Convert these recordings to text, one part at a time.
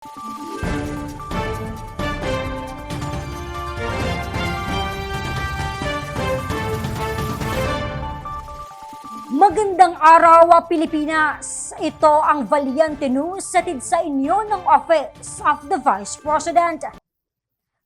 Magandang araw, ah, Pilipinas! Ito ang Valiente News satid sa inyo ng Office of the Vice President.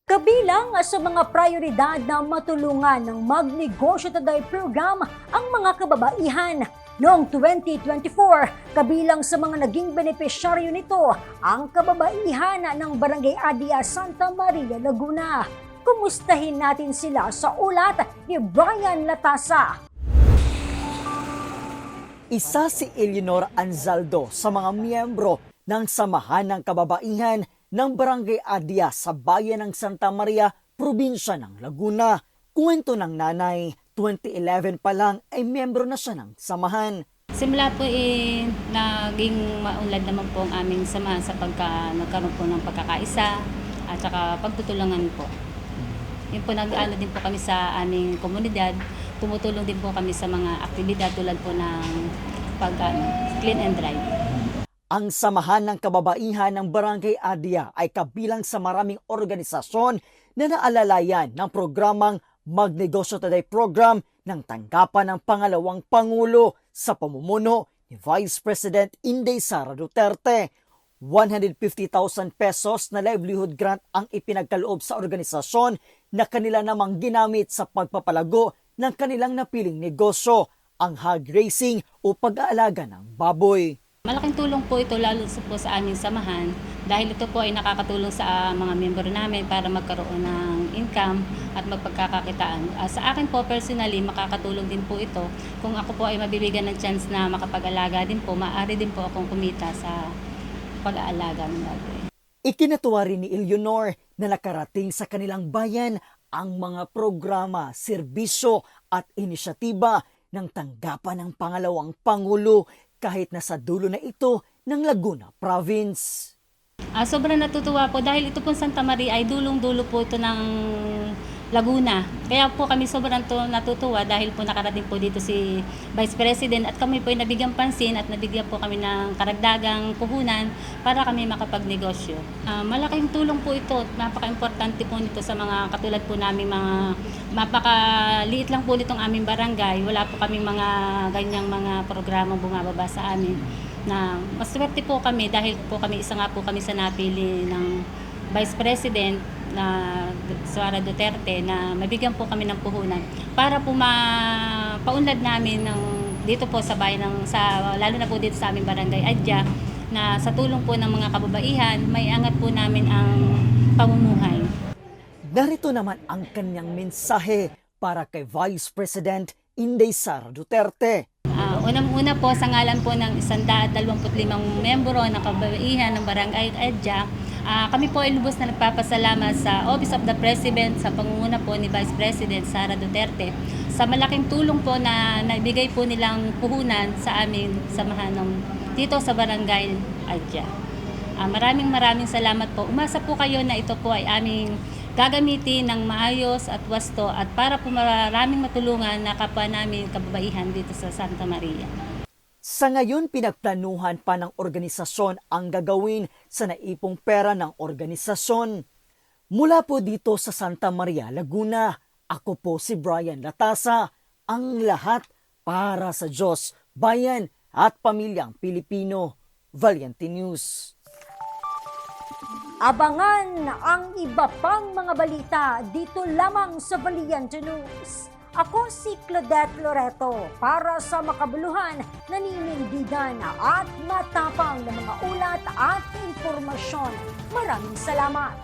Kabilang sa mga prioridad na matulungan ng Magnegosyo Today program ang mga kababaihan. Noong 2024, kabilang sa mga naging benepisyaryo nito ang kababaihan ng Barangay Adia Santa Maria, Laguna. Kumustahin natin sila sa ulat ni Brian Latasa. Isa si Eleanor Anzaldo sa mga miyembro ng Samahan ng Kababaihan ng Barangay Adia sa bayan ng Santa Maria, probinsya ng Laguna. Kwento ng nanay, 2011 pa lang ay miyembro na siya ng samahan. Simula po eh, naging maunlad naman po ang aming samahan sa pagka nagkaroon po ng pagkakaisa at saka pagtutulungan po. Yun po nag-ano din po kami sa aming komunidad. Tumutulong din po kami sa mga aktibidad tulad po ng pag ano, clean and dry. Ang Samahan ng Kababaihan ng Barangay Adia ay kabilang sa maraming organisasyon na naalalayan ng programang Magnegosyo Today Program ng tanggapan ng pangalawang Pangulo sa pamumuno ni Vice President Inday Sara Duterte. 150,000 pesos na livelihood grant ang ipinagkaloob sa organisasyon na kanila namang ginamit sa pagpapalago ng kanilang napiling negosyo, ang hog racing o pag-aalaga ng baboy. Malaking tulong po ito lalo po sa aming samahan dahil ito po ay nakakatulong sa ah, mga member namin para magkaroon ng income at magpagkakakitaan. Ah, sa akin po personally, makakatulong din po ito. Kung ako po ay mabibigyan ng chance na makapag-alaga din po, maaari din po akong kumita sa pag-aalaga ng baboy. Ikinatuwa rin ni Eleanor na nakarating sa kanilang bayan ang mga programa, serbisyo at inisyatiba ng tanggapan ng pangalawang Pangulo kahit nasa dulo na ito ng Laguna Province. Ah, sobrang natutuwa po dahil ito po Santa Maria ay dulong-dulo po ito ng Laguna. Kaya po kami sobrang to, natutuwa dahil po nakarating po dito si Vice President at kami po ay nabigyan pansin at nabigyan po kami ng karagdagang puhunan para kami makapagnegosyo. Ah, malaking tulong po ito. Napaka-importante po nito sa mga katulad po namin mga mapakaliit lang po nitong aming barangay. Wala po kaming mga ganyang mga programang bumababa sa amin na maswerte po kami dahil po kami isa nga po kami sa napili ng Vice President na Suara Duterte na mabigyan po kami ng puhunan para po mapaunlad namin ng dito po sa bayan ng sa lalo na po dito sa aming barangay Adya na sa tulong po ng mga kababaihan may angat po namin ang pamumuhay. Narito naman ang kanyang mensahe para kay Vice President Inday Sara Duterte. Ah, unang-una po sa ngalan po ng 125 membro ng kababaihan ng Barangay Adya, ah, kami po ay lubos na nagpapasalamat sa Office of the President sa pangunguna po ni Vice President Sara Duterte sa malaking tulong po na naibigay po nilang puhunan sa aming samahan ng dito sa Barangay Adya. Ah, maraming maraming salamat po. Umasa po kayo na ito po ay aming gagamitin ng maayos at wasto at para po maraming matulungan na kapwa namin kababaihan dito sa Santa Maria. Sa ngayon, pinagplanuhan pa ng organisasyon ang gagawin sa naipong pera ng organisasyon. Mula po dito sa Santa Maria, Laguna, ako po si Brian Latasa, ang lahat para sa Diyos, bayan at pamilyang Pilipino. Valiente News. Abangan ang iba pang mga balita dito lamang sa Valiente News. Ako si Claudette Loreto para sa makabuluhan, naninindigan at matapang na mga ulat at impormasyon. Maraming salamat!